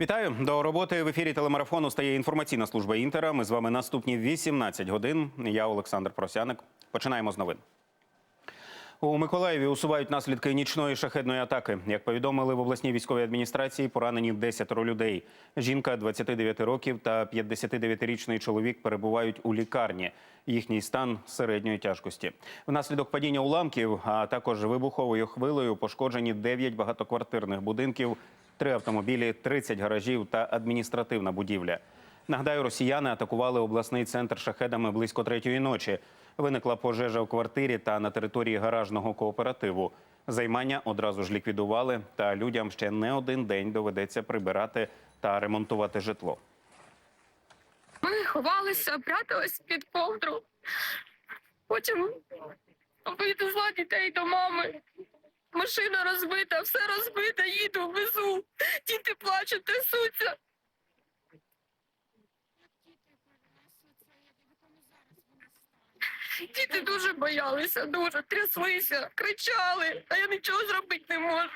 Вітаю до роботи в ефірі телемарафону стає інформаційна служба інтера. Ми з вами наступні 18 годин. Я Олександр Просяник. Починаємо з новин. У Миколаєві усувають наслідки нічної шахедної атаки. Як повідомили в обласній військовій адміністрації, поранені 10 людей. Жінка 29 років та 59-річний чоловік перебувають у лікарні. Їхній стан середньої тяжкості. Внаслідок падіння уламків, а також вибуховою хвилею пошкоджені 9 багатоквартирних будинків, 3 автомобілі, 30 гаражів та адміністративна будівля. Нагадаю, росіяни атакували обласний центр шахедами близько третьої ночі. Виникла пожежа у квартирі та на території гаражного кооперативу. Займання одразу ж ліквідували, та людям ще не один день доведеться прибирати та ремонтувати житло. Ми ховалися, прятались під ковдру. Потім вивезла дітей до мами. Машина розбита, все розбите, їду, везу. Діти плачуть, трясуться. Діти дуже боялися, дуже тряслися, кричали, а я нічого зробити не можу.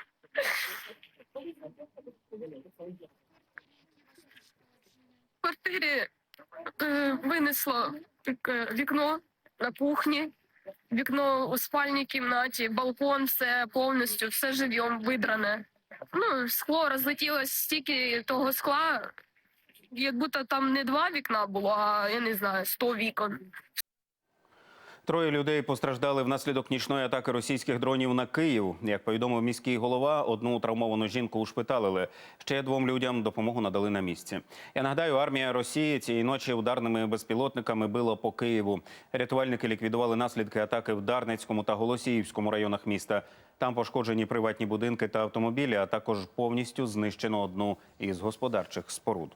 В квартирі е, винесло таке вікно на кухні, вікно у спальній кімнаті, балкон, все повністю, все живьом видране. Ну, скло розлетілось стільки того скла, як будто там не два вікна було, а я не знаю, сто вікон. Троє людей постраждали внаслідок нічної атаки російських дронів на Київ. Як повідомив міський голова, одну травмовану жінку ушпиталили. Ще двом людям допомогу надали на місці. Я нагадаю, армія Росії цієї ночі ударними безпілотниками била по Києву. Рятувальники ліквідували наслідки атаки в Дарницькому та Голосіївському районах міста. Там пошкоджені приватні будинки та автомобілі, а також повністю знищено одну із господарчих споруд.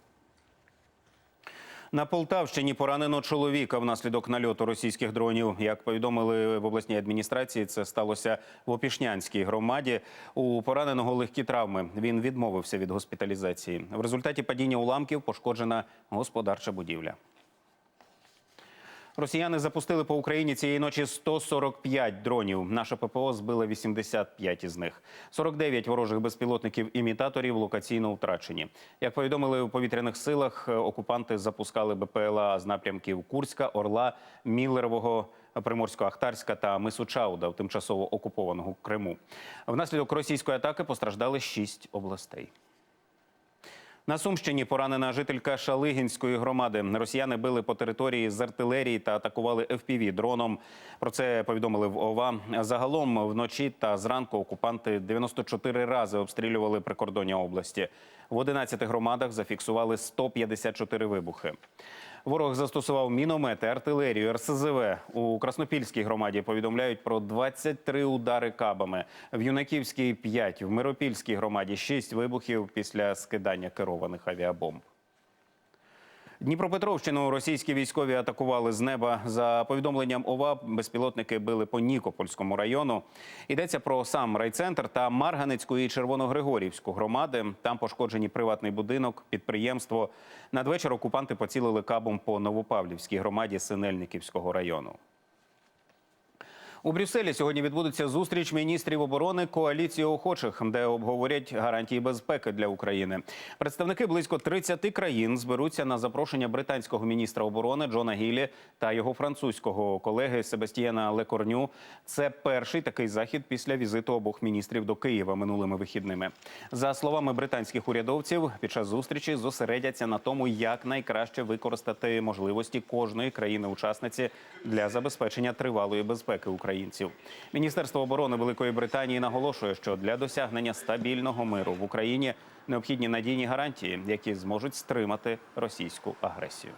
На Полтавщині поранено чоловіка внаслідок нальоту російських дронів. Як повідомили в обласній адміністрації, це сталося в Опішнянській громаді. У пораненого легкі травми. Він відмовився від госпіталізації. В результаті падіння уламків пошкоджена господарча будівля. Росіяни запустили по Україні цієї ночі 145 дронів. Наша ППО збила 85 із них. 49 ворожих безпілотників-імітаторів локаційно втрачені. Як повідомили у повітряних силах, окупанти запускали БПЛА з напрямків Курська, Орла, Міллерового. Приморсько-Ахтарська та Мису Чауда в тимчасово окупованого Криму. Внаслідок російської атаки постраждали шість областей. На Сумщині поранена жителька Шалигінської громади. Росіяни били по території з артилерії та атакували FPV дроном. Про це повідомили в ОВА. Загалом вночі та зранку окупанти 94 рази обстрілювали прикордоння області. В 11 громадах зафіксували 154 вибухи. Ворог застосував міномети, артилерію, РСЗВ. У Краснопільській громаді повідомляють про 23 удари кабами. В Юнаківській 5, в Миропільській громаді 6 вибухів після скидання керованих авіабомб. Дніпропетровщину російські військові атакували з неба. За повідомленням ОВА, безпілотники били по Нікопольському району. Йдеться про сам райцентр та Марганецьку і Червоногригорівську громади. Там пошкоджені приватний будинок, підприємство. Надвечір окупанти поцілили кабом по Новопавлівській громаді Синельниківського району. У Брюсселі сьогодні відбудеться зустріч міністрів оборони коаліції охочих, де обговорять гарантії безпеки для України. Представники близько 30 країн зберуться на запрошення британського міністра оборони Джона Гілі та його французького колеги Себастьєна Лекорню. Це перший такий захід після візиту обох міністрів до Києва минулими вихідними. За словами британських урядовців, під час зустрічі зосередяться на тому, як найкраще використати можливості кожної країни-учасниці для забезпечення тривалої безпеки українців. Міністерство оборони Великої Британії наголошує, що для досягнення стабільного миру в Україні необхідні надійні гарантії, які зможуть стримати російську агресію.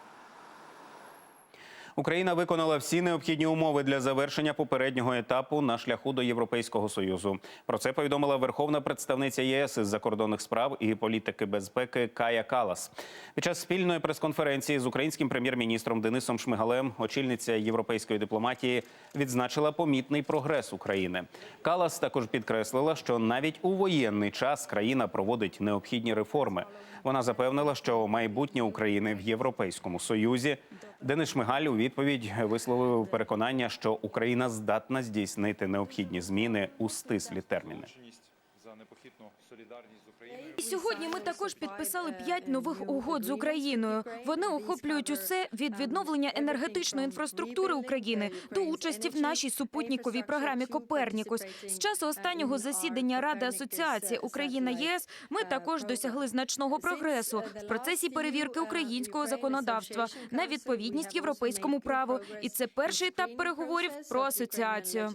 Україна виконала всі необхідні умови для завершення попереднього етапу на шляху до Європейського союзу. Про це повідомила верховна представниця ЄС із закордонних справ і політики безпеки Кая Калас. Під час спільної прес-конференції з українським прем'єр-міністром Денисом Шмигалем очільниця європейської дипломатії відзначила помітний прогрес України. Калас також підкреслила, що навіть у воєнний час країна проводить необхідні реформи. Вона запевнила, що майбутнє України в Європейському Союзі. Денис Шмигаль у відповідь висловив переконання, що Україна здатна здійснити необхідні зміни у стислі терміни. Непохитну солідарність з Україною. Сьогодні ми також підписали п'ять нових угод з Україною. Вони охоплюють усе від відновлення енергетичної інфраструктури України до участі в нашій супутниковій програмі Копернікус. З часу останнього засідання Ради асоціації Україна ЄС ми також досягли значного прогресу в процесі перевірки українського законодавства на відповідність європейському праву. І це перший етап переговорів про асоціацію.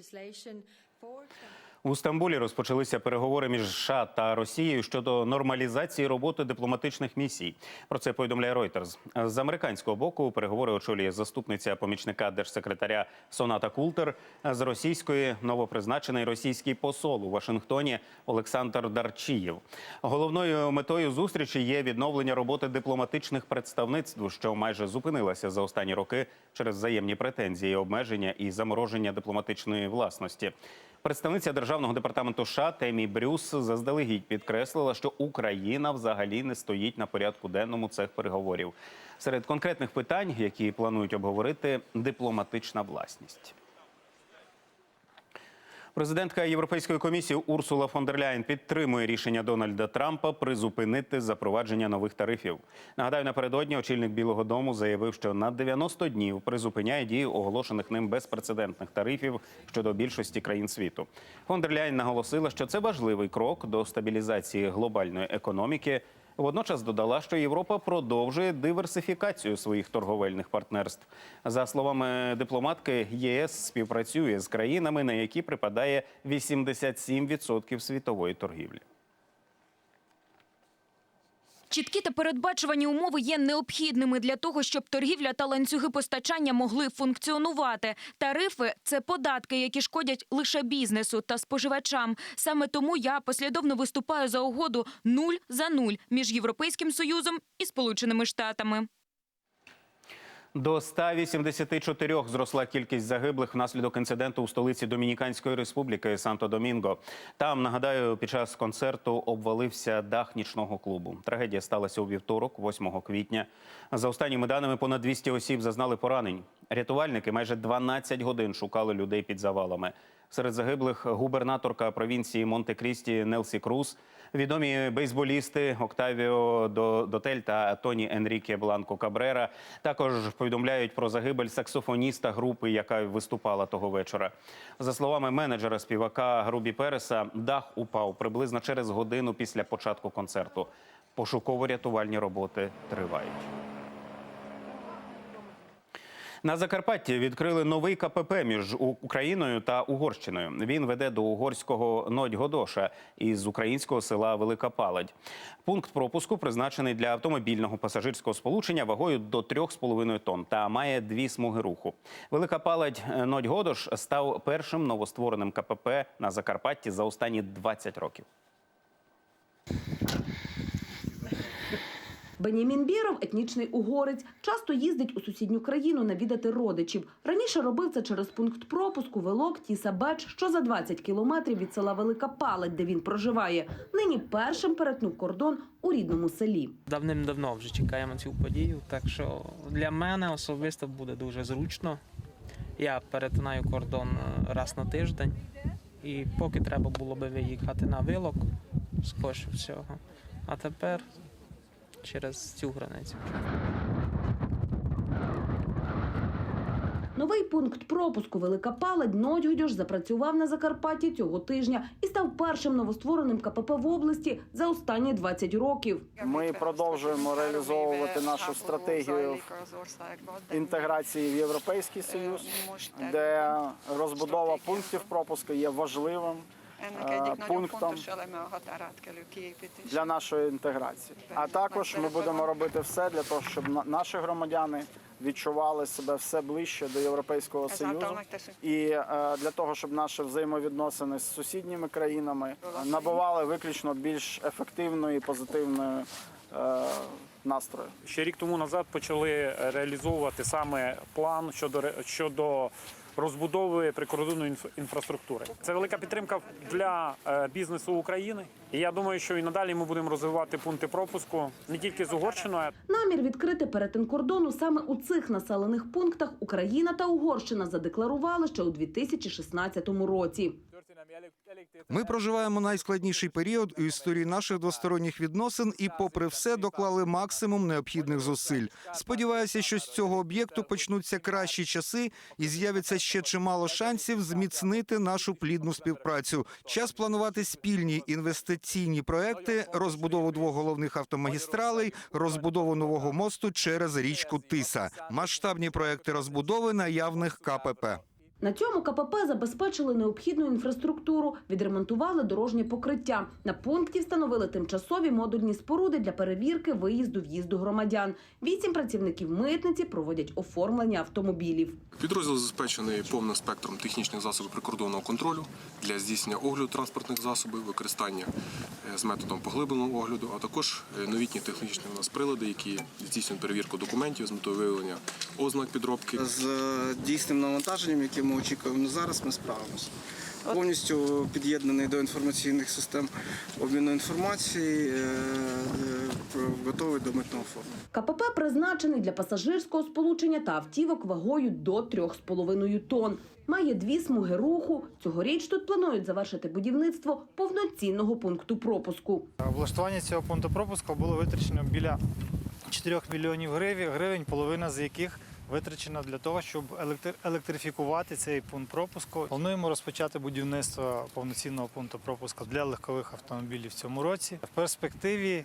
У Стамбулі розпочалися переговори між США та Росією щодо нормалізації роботи дипломатичних місій. Про це повідомляє Reuters. З американського боку переговори очолює заступниця помічника держсекретаря Соната Култер. З російської новопризначений російський посол у Вашингтоні Олександр Дарчієв. Головною метою зустрічі є відновлення роботи дипломатичних представництв, що майже зупинилася за останні роки через взаємні претензії, обмеження і замороження дипломатичної власності. Представниця державного департаменту США Темі Брюс заздалегідь підкреслила, що Україна взагалі не стоїть на порядку денному цих переговорів. Серед конкретних питань, які планують обговорити, дипломатична власність. Президентка Європейської комісії Урсула фон дер Ляєн підтримує рішення Дональда Трампа призупинити запровадження нових тарифів. Нагадаю, напередодні очільник Білого Дому заявив, що на 90 днів призупиняє дію оголошених ним безпрецедентних тарифів щодо більшості країн світу. Фон дер Ляєн наголосила, що це важливий крок до стабілізації глобальної економіки. Водночас додала, що Європа продовжує диверсифікацію своїх торговельних партнерств. За словами дипломатки, ЄС співпрацює з країнами, на які припадає 87% світової торгівлі. Чіткі та передбачувані умови є необхідними для того, щоб торгівля та ланцюги постачання могли функціонувати. Тарифи це податки, які шкодять лише бізнесу та споживачам. Саме тому я послідовно виступаю за угоду нуль за нуль між Європейським Союзом і Сполученими Штатами. До 184 зросла кількість загиблих внаслідок інциденту у столиці Домініканської республіки Санто-Домінго. Там, нагадаю, під час концерту обвалився дах нічного клубу. Трагедія сталася у вівторок, 8 квітня. За останніми даними, понад 200 осіб зазнали поранень. Рятувальники майже 12 годин шукали людей під завалами. Серед загиблих губернаторка провінції Монте-Крісті Нелсі Круз, відомі бейсболісти Октавіо До- Дотель та Тоні Енріке Бланко Кабрера. Також повідомляють про загибель саксофоніста групи, яка виступала того вечора. За словами менеджера співака Грубі Переса, дах упав приблизно через годину після початку концерту. Пошуково-рятувальні роботи тривають. На Закарпатті відкрили новий КПП між Україною та Угорщиною. Він веде до угорського Нодь-Годоша із українського села Велика Паладь. Пункт пропуску призначений для автомобільного пасажирського сполучення вагою до 3,5 тонн та має дві смуги руху. Велика Паладь е, Нодь-Годош став першим новоствореним КПП на Закарпатті за останні 20 років. Бенямін Біров, етнічний угорець, часто їздить у сусідню країну навідати родичів. Раніше робив це через пункт пропуску Велок Тіса Беч, що за 20 кілометрів від села Велика Палать, де він проживає. Нині першим перетнув кордон у рідному селі. Давним-давно вже чекаємо цю подію, так що для мене особисто буде дуже зручно. Я перетинаю кордон е, раз на тиждень, і поки треба було би виїхати на вилок, скорше всього. А тепер через цю границю. Новий пункт пропуску Велика Палать Нодьгодьош запрацював на Закарпатті цього тижня і став першим новоствореним КПП в області за останні 20 років. Ми продовжуємо реалізовувати нашу стратегію інтеграції в Європейський Союз, де розбудова пунктів пропуску є важливим пунктом для нашої інтеграції. А також ми будемо робити все для того, щоб на- наші громадяни відчували себе все ближче до Європейського Союзу. І е, для того, щоб наші взаємовідносини з сусідніми країнами е, набували виключно більш ефективної і позитивної е, настрою. Ще рік тому назад почали реалізовувати саме план щодо щодо розбудови прикордонної інф- інфраструктури. Це велика підтримка для е, бізнесу України. І я думаю, що і надалі ми будемо розвивати пункти пропуску не тільки з Угорщиною, Намір відкрити перетин кордону саме у цих населених пунктах Україна та Угорщина задекларували ще у 2016 році. Ми проживаємо найскладніший період у історії наших двосторонніх відносин і, попри все, доклали максимум необхідних зусиль. Сподіваюся, що з цього об'єкту почнуться кращі часи і з'явиться ще чимало шансів зміцнити нашу плідну співпрацю. Час планувати спільні інвестиційні проекти, розбудову двох головних автомагістралей, розбудову нового мосту через річку Тиса, масштабні проекти розбудови наявних КПП. На цьому КПП забезпечили необхідну інфраструктуру, відремонтували дорожнє покриття. На пункті встановили тимчасові модульні споруди для перевірки виїзду-в'їзду громадян. Вісім працівників митниці проводять оформлення автомобілів. Підрозділ забезпечений повним спектром технічних засобів прикордонного контролю для здійснення огляду транспортних засобів, використання е, з методом поглибленого огляду, а також е, новітні технічні у нас прилади, які здійснюють перевірку документів з метою виявлення ознак підробки. З е, дійсним навантаженням, яке ми очікуємо зараз, ми справимося. Повністю під'єднаний до інформаційних систем обміну інформації, е, е, готовий до митного оформлення. КПП призначений для пасажирського сполучення та автівок вагою до 3,5 тонн. Має дві смуги руху. Цьогоріч тут планують завершити будівництво повноцінного пункту пропуску. Влаштування цього пункту пропуску було витрачено біля 4 мільйонів гривень, гривень, половина з яких витрачена для того, щоб електри- електрифікувати цей пункт пропуску. Плануємо розпочати будівництво повноцінного пункту пропуску для легкових автомобілів в цьому році. В перспективі,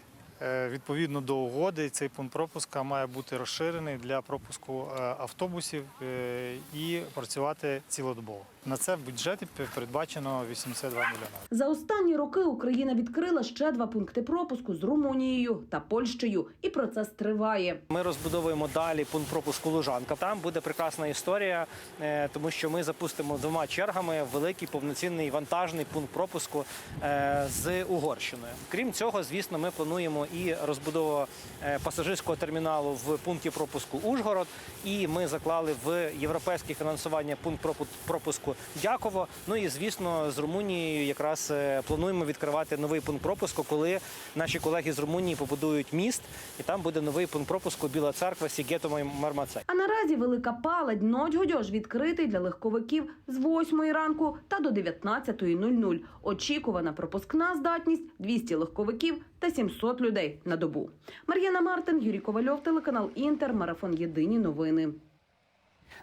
відповідно до угоди, цей пункт пропуска має бути розширений для пропуску е, автобусів е, і працювати цілодобово. На це в бюджеті передбачено 82 мільйони. За останні роки Україна відкрила ще два пункти пропуску з Румунією та Польщею, і процес триває. Ми розбудовуємо далі пункт пропуску Лужанка. Там буде прекрасна історія, е, тому що ми запустимо двома чергами великий повноцінний вантажний пункт пропуску е, з Угорщиною. Крім цього, звісно, ми плануємо і розбудову е, пасажирського терміналу в пункті пропуску Ужгород. І ми заклали в європейське фінансування пункт пропу- пропуску Дяково. Ну і звісно, з Румунією якраз е, плануємо відкривати новий пункт пропуску, коли наші колеги з Румунії побудують міст, і там буде новий пункт пропуску Біла церква Сігето Мармацей. А наразі велика палець ночь Годьож відкритий для легковиків з 8 ранку та до 19.00. Очікувана пропускна здатність 200 легковиків та 700 людей на добу. Мар'яна Мартин, Юрій Ковальов, телеканал Інтер, марафон Єдині новини.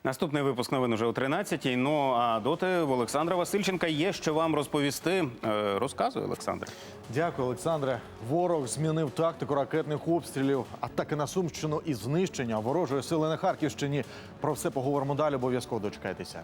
Наступний випуск новин уже о 13-й. Ну а доти в Олександра Васильченка є що вам розповісти. Е, Розказуй, Олександр. Дякую, Олександре. Ворог змінив тактику ракетних обстрілів, атаки на Сумщину і знищення ворожої сили на Харківщині. Про все поговоримо далі. Обов'язково дочекайтеся.